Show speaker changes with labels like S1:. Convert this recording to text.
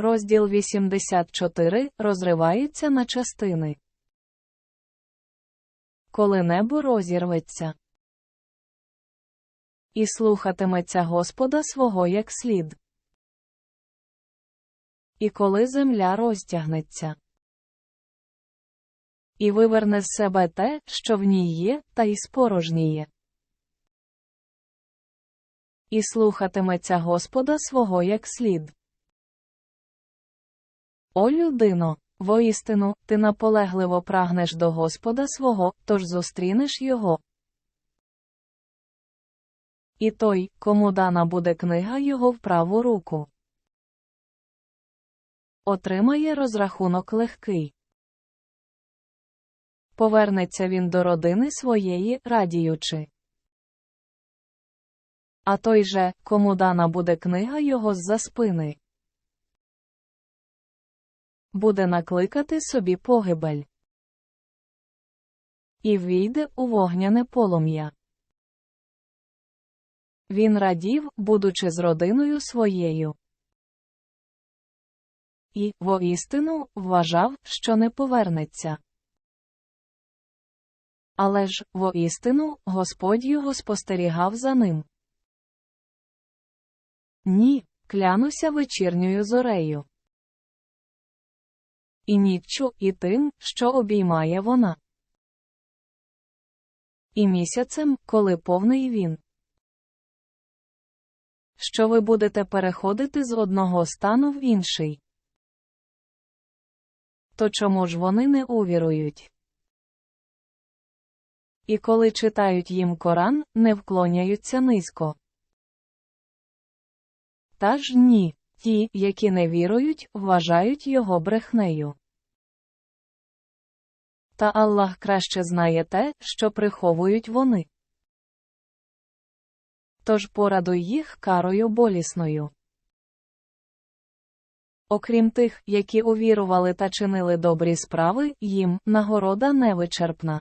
S1: Розділ 84 розривається на частини. Коли небо розірветься і слухатиметься Господа свого як слід. І коли земля розтягнеться і виверне з себе те, що в ній є, та й спорожніє. І слухатиметься Господа свого як слід. О людино, воістину, ти наполегливо прагнеш до Господа свого, тож зустрінеш його. І той, кому дана буде книга його в праву руку, отримає розрахунок легкий. Повернеться він до родини своєї, радіючи. А той же, кому дана буде книга його з-за спини, буде накликати собі погибель. І війде у вогняне полум'я. Він радів, будучи з родиною своєю. І, воістину, вважав, що не повернеться. Але ж, воістину, Господь його спостерігав за ним. Ні, клянуся вечірньою зорею. І ніччю, і тим, що обіймає вона. І місяцем, коли повний він. Що ви будете переходити з одного стану в інший. То чому ж вони не увірують? І коли читають їм Коран, не вклоняються низько. Та ж ні, ті, які не вірують, вважають його брехнею. Та Аллах краще знає те, що приховують вони. Тож порадуй їх карою болісною. Окрім тих, які увірували та чинили добрі справи, їм нагорода невичерпна.